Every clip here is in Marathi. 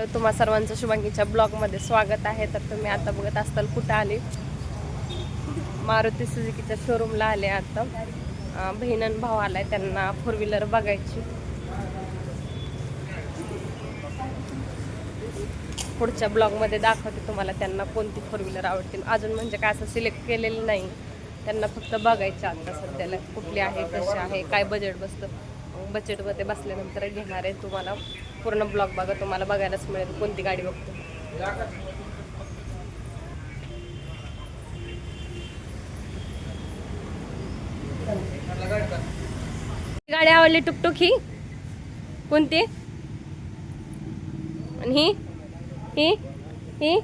हॅलो तुम्हा सर्वांचं शुभांगीच्या ब्लॉगमध्ये स्वागत आहे. तर तुम्ही आता बघत असताल कुठं आले? मारुती सुजुकीच्या शोरूमला आले आता. बहिणन बहीण भाऊ आलाय त्यांना फोर व्हीलर बघायची. पुढच्या ब्लॉगमध्ये दाखवते तुम्हाला त्यांना कोणती फोर व्हीलर आवडतील. अजून म्हणजे काय असं सिलेक्ट केलेलं नाही. त्यांना फक्त बघायचं आता सध्याला कुठली आहे कशी आहे काय बजेट बसतं. बजेटमध्ये बसल्यानंतर घेणार आहे तुम्हाला. पूर्ण ब्लॉग बघा तुम्हाला बघायलाच मिळेल कोणती गाडी बघतो. गाडी आवडली टुकटुक ही? कोणती? आणि ही? ही? ही?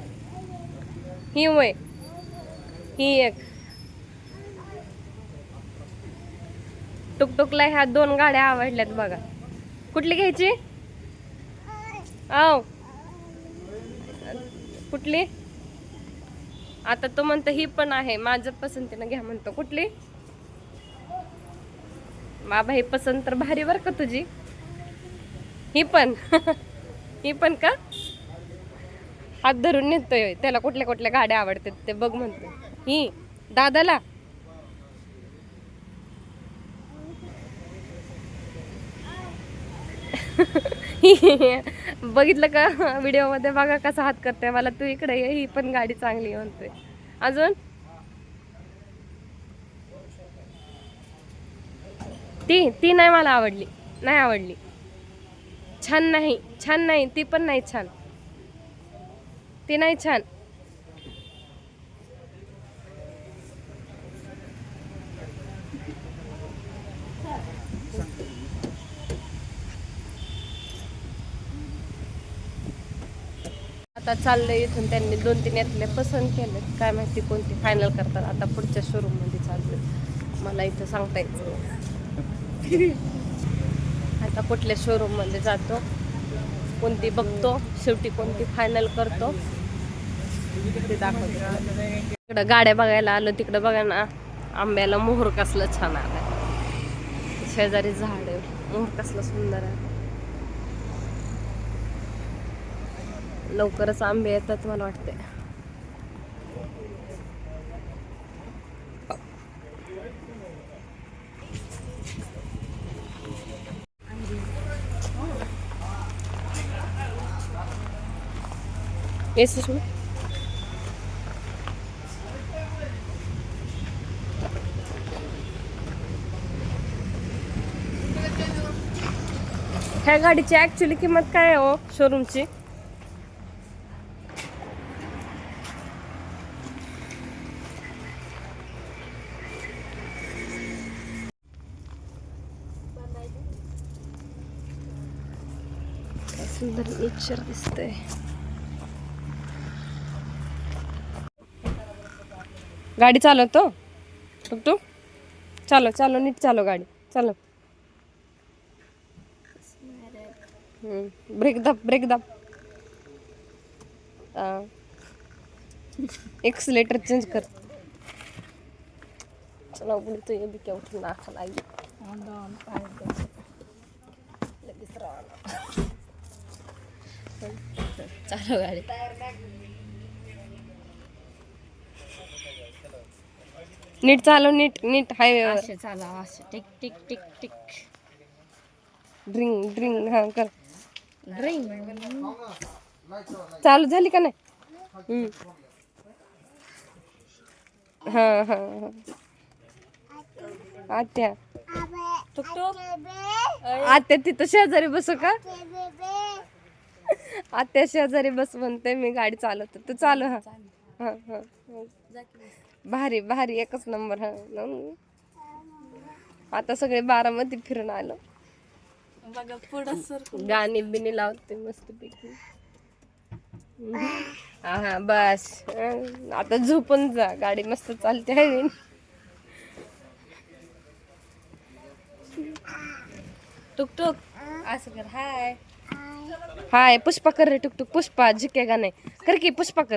ही वय? ही एक. टुकटुकला ह्या दोन गाड्या आवडल्यात बघा. कुठली घ्यायची? आव कुठली? आता तो म्हणतो ही पण आहे. माझं पसंतीनं घ्या म्हणतो. कुठली? बाबा ही पसंत तर भारी बर का तुझी? ही पण. ही पण का? हात धरून नेतोय. त्याला कुठल्या कुठल्या गाड्या आवडतात ते बघ म्हणतो. ही दादाला? बघितलं का? व्हिडिओमध्ये बघा कसा हात करते मला. तू इकडे ये ही पण गाडी चांगली आहे म्हणतोय. अजून? ती ती नाही मला आवडली. नाही आवडली. छान नाही छान नाही. ती पण नाही छान. ती नाही छान. आता चाललंय इथून त्यांनी दोन तीन यातले पसंत केले काय माहिती कोणती फायनल करतात. आता पुढच्या शोरूममध्ये चाललोय. मला इथं सांगता येत आता कुठल्या शोरूममध्ये जातो. कोणती बघतो. शेवटी कोणती फायनल करतो. ते दाखवतो. गाड्या बघायला आलो. तिकडं बघा ना आंब्याला मोहर कसलं छान आलाय. शेजारी झाड. आहे मोहर कसलं सुंदर आहे लवकरच आंबे येतात मला वाटते. ये ह्या गाडीची ऍक्च्युली किंमत काय आहे हो शोरूमची सुंदर नेचर दिसतंय. गाडी चालवतो? टुकटुक चालो चालो नीट चालो गाडी. चालो ब्रेक दाब ब्रेक दाब. एक्सलेटर चेंज कर. चला बोलतो ये भी क्या उठून नाकाला आई. लगेच राहणार. चालू गाडी. नीट चालव नीट नीट हायवेवर असे चाला असे tick tick tick tick. Drink drink हा कर. ड्रिंक चालू झाली का नाही. हा हा हा. आत्या. आत्या तिथं शेजारी बसू का? आत्या शेजारी बस म्हणते मी गाडी चालवतो. तू चालू हा. हा हा. भारी भारी. एकच नंबर हा. न. आता सगळे बारामती फिरून आलो. बघा पुढं सर गाणी बिनी लावते मस्त पैकी. हा हा बस. आता झोपून जा. गाडी मस्त चालते आहे टुक टुक असं कर. हाय. हाय पुष्पा कर रे टुकटुक. पुष्पा झिकेगा नाही कर की पुष्पा कर.